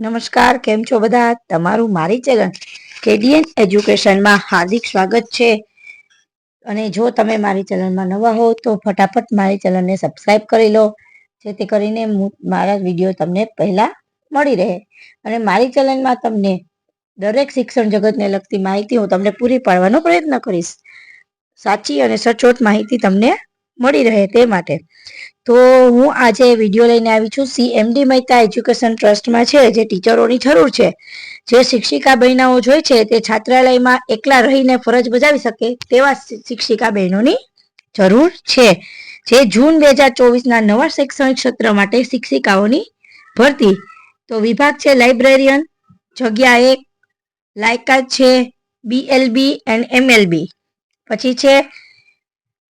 નમસ્કાર, કેમ છો બધા? તમારું મારી ચેનલ કેડીએન એજ્યુકેશનમાં હાર્દિક સ્વાગત છે. અને જો તમે મારી ચેનલમાં નવા હો, તો ફટાફટ મારી ચેનલને સબસ્ક્રાઇબ કરી લો, જેથી કરીને મારા વીડિયો તમને પહેલા મળી રહે. અને મારી ચેનલમાં તમને દરેક શિક્ષણ જગતને લગતી માહિતી હું તમને પૂરી પાડવાનો પ્રયત્ન કરીશ. સાચી અને સચોટ માહિતી તમને મળી રહે તે માટે. તો હું આજે વીડિયો લઈને આવી છું સીએમડી મહેતા એજ્યુકેશન ટ્રસ્ટમાં છે, જે ટીચરોની જરૂર છે. જે શિક્ષિકા બહેનાઓ જોઈ છે તે છાત્રાલયમાં એકલા રહીને ફરજ બજાવી શકે તેવા શિક્ષિકા બહેનોની જરૂર છે. જે જૂન બે હજાર ચોવીસના નવા શૈક્ષણિક સત્ર માટે શિક્ષિકાઓની ભરતી. તો વિભાગ છે લાઇબ્રેરિયન, જગ્યા એક, લાયકાત છે બીએલબી એન્ડ એમએલબી પછી છે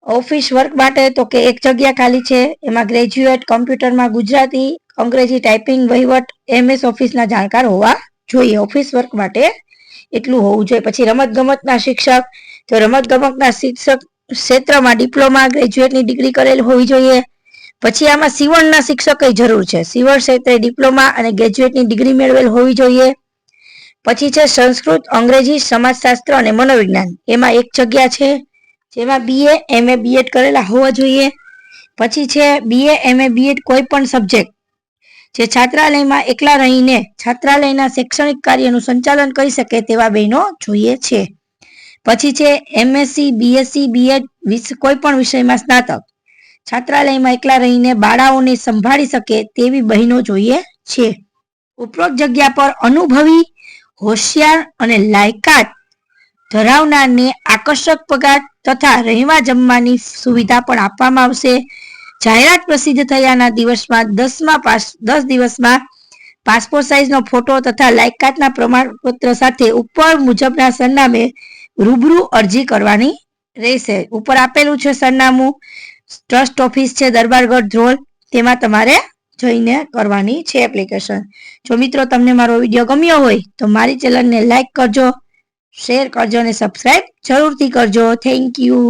ઓફિસ વર્ક માટે તો કે એક જગ્યા ખાલી છે. એમાં ગ્રેજ્યુએટ કમ્પ્યુટરમાં ગુજરાતી, અંગ્રેજી ટાઈપિંગ, વહીવટ, એમએસ ઓફિસના જાણકાર હોવા જોઈએ. ઓફિસ વર્ક માટે એટલું હોવું જોઈએ. પછી રમત ગમતના શિક્ષક, તો રમત ગમતના શિક્ષક ક્ષેત્રમાં ડિપ્લોમા, ગ્રેજ્યુએટની ડિગ્રી કરેલ હોવી જોઈએ. પછી આમાં સીવણના શિક્ષકય જરૂર છે. સીવણ ક્ષેત્રે ડિપ્લોમા અને ગ્રેજ્યુએટની ડિગ્રી મેળવેલ હોવી જોઈએ. પછી છે સંસ્કૃત, અંગ્રેજી, સમાજશાસ્ત્ર અને મનોવિજ્ઞાન. એમાં એક જગ્યા છે. જેમાં બીએ એમએ બીએડ કરેલા હોવા જોઈએ. પછી છે બીએ એમએ બીએડ કોઈ પણ સબ્જેક્ટ જે છાત્રાલયમાં એકલા રહીને છાત્રાલયના શૈક્ષણિક કાર્યનું સંચાલન કરી શકે તેવા બહેનો જોઈએ છે. પછી છે એમએસસી બીએસસી બીએડ કોઈ પણ વિષયમાં સ્નાતક. છાત્રાલયમાં એકલા રહીને બાળાઓને સંભાળી શકે તેવી બહેનો જોઈએ છે. ઉપરોક્ત જગ્યા પર અનુભવી, હોશિયાર અને લાયકાત ધરાવનારને આકર્ષક પગાર તથા રહેવા જમવાની સુવિધા પણ આપવામાં આવશે. જાહેરાત પ્રસિદ્ધ થયાના દિવસમાં દસમાં પાસ, દસ દિવસમાં પાસપોર્ટ સાઇઝનો ફોટો તથા લાયકાતના પ્રમાણપત્ર સાથે ઉપર મુજબના સરનામે રૂબરૂ અરજી કરવાની રહેશે. ઉપર આપેલું છે સરનામું, ટ્રસ્ટ ઓફિસ છે દરબારગઢ ધ્રોલ, તેમાં તમારે જઈને કરવાની છે એપ્લિકેશન. જો મિત્રો તમને મારો વીડિયો ગમ્યો હોય તો મારી ચેનલને લાઈક કરજો શેર કરજો અને સબસ્ક્રાઈબ જરૂરથી કરજો. Thank you